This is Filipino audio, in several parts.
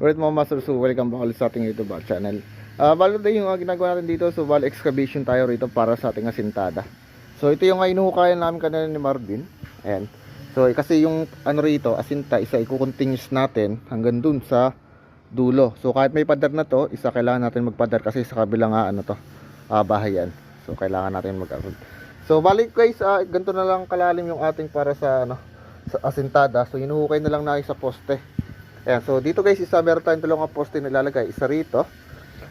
Alright mga master, so welcome back ulit sa ating YouTube channel. Ah, balo tayo yung ah, ginagawa natin dito, so bali excavation tayo rito para sa ating asintada. So ito yung uh, inuhukayan namin kanina ni Marvin. Ayan. So eh, kasi yung ano rito, asinta, isa i-continuous natin hanggang dun sa dulo. So kahit may pader na to, isa kailangan natin magpader kasi sa kabilang ah, ano to, ah, bahay yan. So kailangan natin mag So balik guys, ah, ganito na lang kalalim yung ating para sa ano, sa asintada. So inuhukay na lang natin sa poste. Ayan, so dito guys, isa meron tayong dalawang poste na ilalagay. Isa rito,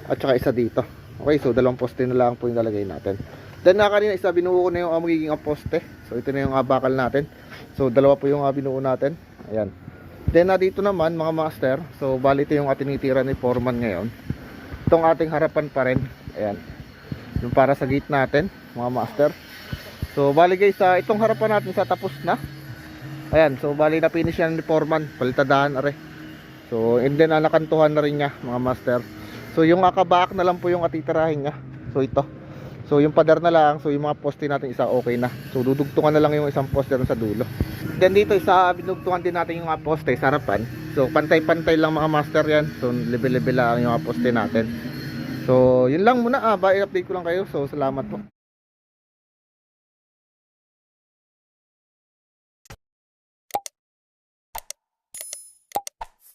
at saka isa dito. Okay, so dalawang poste na lang po yung lalagay natin. Then na kanina isa binuo ko na yung uh, magiging uh, poste. So ito na yung uh, bakal natin. So dalawa po yung uh, binuo natin. Ayan. Then na dito naman mga master. So bali ito yung uh, tinitira ni Foreman ngayon. Itong ating harapan pa rin. Ayan. Yung para sa gate natin, mga master. So bali guys, uh, itong harapan natin sa tapos na. Ayan, so bali na finish yan ni Foreman. Palitadaan are. So and then uh, nakantuhan na rin niya mga master. So yung akabaak na lang po yung atitirahin niya. So ito. So yung pader na lang, so yung mga poste natin isa okay na. So dudugtungan na lang yung isang poste sa dulo. Then dito isa binugtungan din natin yung mga poste sa harapan. So pantay-pantay lang mga master yan. So level-level lang yung mga poste natin. So yun lang muna ah, bye update ko lang kayo. So salamat po.